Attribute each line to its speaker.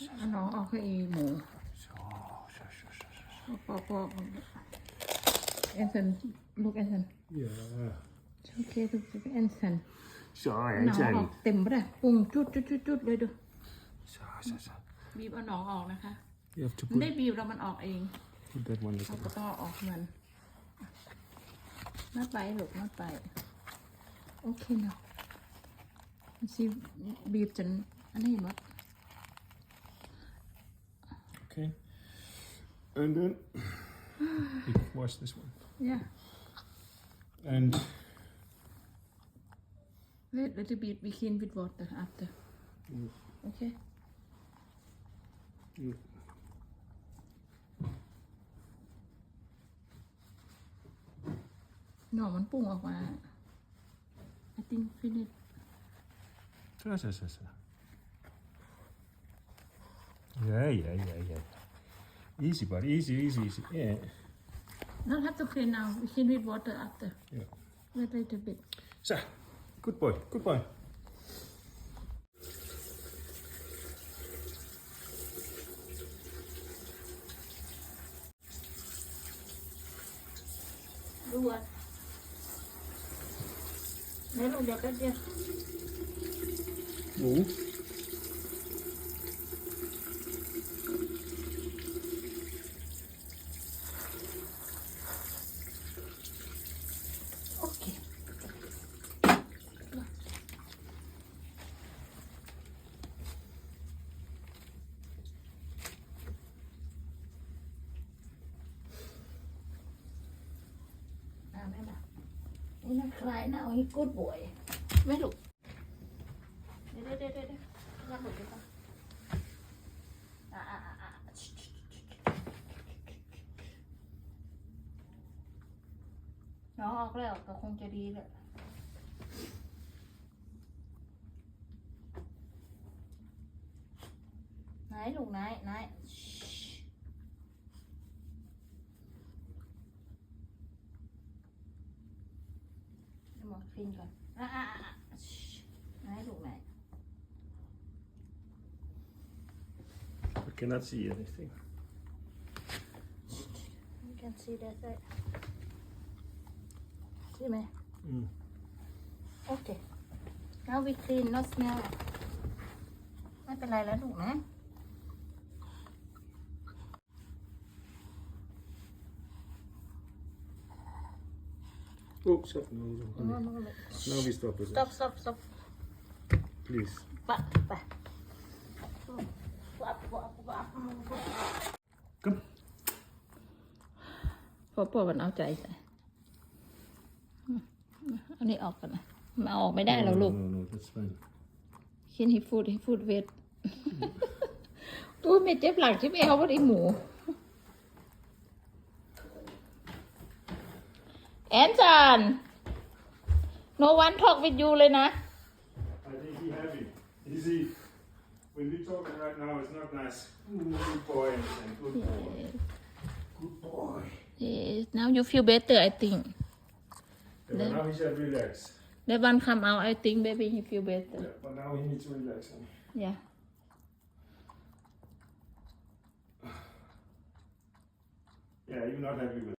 Speaker 1: so,
Speaker 2: เอาน้องออกให้อีหมู
Speaker 1: so, so, so, so, so.
Speaker 2: ปอกปอกแอนสันลูกแอนสัน
Speaker 1: Yeah.
Speaker 2: โอเคลูกแอนสัน
Speaker 1: Så,
Speaker 2: หนองออก
Speaker 1: Anton.
Speaker 2: เต็มปะเนี่ยปรุงจุดจุดจุดจุดเลยดู
Speaker 1: Så, så, så.
Speaker 2: บีบเอาหนองออกนะคะ
Speaker 1: You have to
Speaker 2: มันได้
Speaker 1: put,
Speaker 2: บีบแล้วมันออกเอง
Speaker 1: put that one
Speaker 2: เรา
Speaker 1: little
Speaker 2: ก็
Speaker 1: bit.
Speaker 2: ต้องเอาออกมันนัดไปลูกนัดไป โอเคเนาะมันสิบีบจนอันนี้หมด
Speaker 1: Okay. And then you wash this one.
Speaker 2: เนี่ย
Speaker 1: And
Speaker 2: let little bit we clean with water after
Speaker 1: Mm.
Speaker 2: okay
Speaker 1: Mm.
Speaker 2: หน่อมันปรุงออกมา I think finish
Speaker 1: so, so, so, so. yeah, yeah, yeah, yeah. Easy, buddy. Easy, easy, easy. Yeah.
Speaker 2: Not have to clean now. We can with water after.
Speaker 1: Yeah.
Speaker 2: Wait, a bit.
Speaker 1: So, good boy. Good boy. Do
Speaker 2: what? Meron jacket ya. Oo. าแม่นะนี่นะใครนะเอาให้กูดบ่อยไม่ลูกเดี๋ยวเดี๋ยวเดี๋ยวเดี๋ยวรับลูกดีกว่าอ่าอ่าอ่าอ่าน้องออกแล้วก็คงจะดีแหละไหนลูกไหนไหน ฟินก่อนอ่าอ่าอ่าไหนลูกไหน
Speaker 1: I cannot see anything.
Speaker 2: You can see that right ใช่ไหม
Speaker 1: Mm.
Speaker 2: โอเค now we clean no smell ไม่เป็นไรแล้วลูกนะ
Speaker 1: Oh, stop. No, no,
Speaker 2: no
Speaker 1: honey.
Speaker 2: no no
Speaker 1: Now we stop with
Speaker 2: stop
Speaker 1: that.
Speaker 2: stop stop
Speaker 1: Please.
Speaker 2: ปะปะปะปะปะ
Speaker 1: Come.
Speaker 2: พอปวมันเอาใจใส่อันนี้ออกกันนะมันเอาออกไม่ได้แล้ว
Speaker 1: No,
Speaker 2: ลูก
Speaker 1: No, no, that's fine.
Speaker 2: คินให้ฟูดให้ฟูดเวท ตัวไม่เจ็บหลังใช่ไหมเอาพอดีหมู แอนจัน no one talk with you เลยนะ
Speaker 1: I think he happy. Easy. When we talking right now, it's not nice. Ooh, good boy, Anton. Good boy. Good boy.
Speaker 2: Yes, now you feel better I think
Speaker 1: Yeah, but now he should relax.
Speaker 2: that one come out I think baby he feel better
Speaker 1: Yeah, but now he needs to relax. honey.
Speaker 2: yeah
Speaker 1: Yeah, you're not happy with